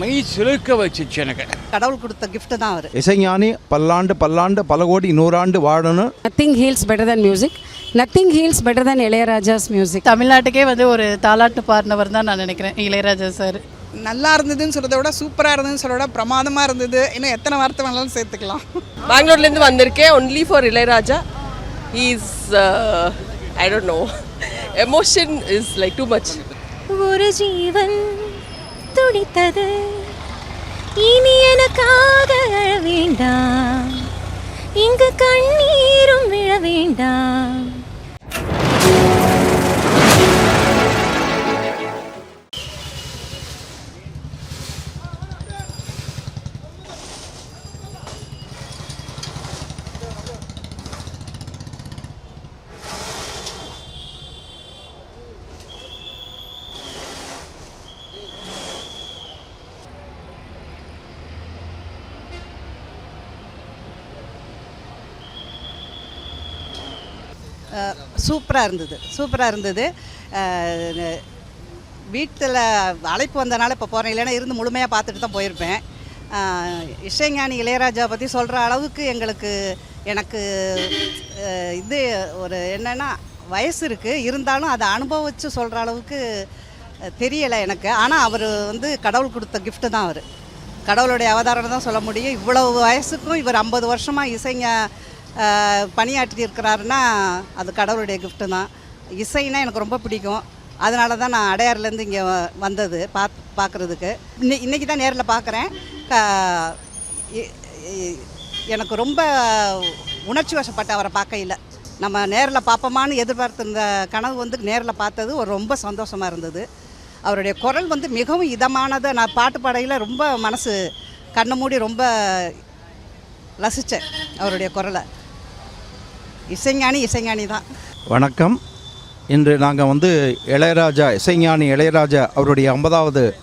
மெய் சிலுக்க வச்சுச்சு எனக்கு கடவுள் கொடுத்த gift தான் அவர். இசைஞானி பல்லாண்டு பல்லாண்டு பல கோடி நூறாண்டு வாழணும் nothing heals better than music nothing heals better than Ilaiyaraaja's music தமிழ்நாட்டுக்கே வந்து ஒரு தாலாட்டு பாடினவர் தான் நான் நினைக்கிறேன் இளையராஜா சார். நல்லா இருந்ததுன்னு சொல்கிறத விட சூப்பராக இருந்ததுன்னு சொல்கிறத விட பிரமாதமாக இருந்தது. இன்னும் எத்தனை வார்த்தை வேணாலும் சேர்த்துக்கலாம். பெங்களூர்லேருந்து வந்திருக்கேன் only for Ilaiyaraaja. Is I don't know emotion is like too much ஒரு ஜீவன் துடித்தது. இனி எனக்காக அழ வேண்டாம். இங்கு கண்ணீரும் விழ வேண்டாம். சூப்பராக இருந்தது சூப்பராக இருந்தது. வீட்டில் அழைப்பு வந்தனால இப்போ போகிறேன் இல்லைன்னா இருந்து முழுமையாக பார்த்துட்டு தான் போயிருப்பேன். இசைஞானி இளையராஜா பற்றி சொல்கிற அளவுக்கு எங்களுக்கு எனக்கு இது ஒரு என்னென்னா வயசு இருக்குது இருந்தாலும் அதை அனுபவித்து சொல்கிற அளவுக்கு தெரியலை எனக்கு. ஆனால் அவர் வந்து கடவுள் கொடுத்த கிஃப்ட்டு தான் அவர். கடவுளுடைய அவதாரம் தான் சொல்ல முடியும். இவ்வளவு வயசுக்கும் இவர் ஐம்பது வருஷமாக இசைஞ பணியாற்றி இருக்கிறாருன்னா அது கடவுளுடைய கிஃப்ட்டு தான். இசைனா எனக்கு ரொம்ப பிடிக்கும். அதனால தான் நான் அடையாறுலேருந்து இங்கே வந்தது பாத் பார்க்குறதுக்கு. இன்னை இன்றைக்கி தான் நேரில் பார்க்குறேன். எனக்கு ரொம்ப உணர்ச்சி வசப்பட்ட அவரை பார்க்கையில் நம்ம நேரில் பார்ப்போமான்னு எதிர்பார்த்திருந்த கனவு வந்து நேரில் பார்த்தது ஒரு ரொம்ப சந்தோஷமாக இருந்தது. அவருடைய குரல் வந்து மிகவும் இதமானது. நான் பாட்டு பாடையில் ரொம்ப மனசு கண்ணை மூடி ரொம்ப ரசித்தேன் அவருடைய குரலை. இசைஞானி இசைஞானி தான். வணக்கம். இன்று நாங்கள் வந்து இளையராஜா இசைஞானி இளையராஜா அவருடைய ஐம்பதாவது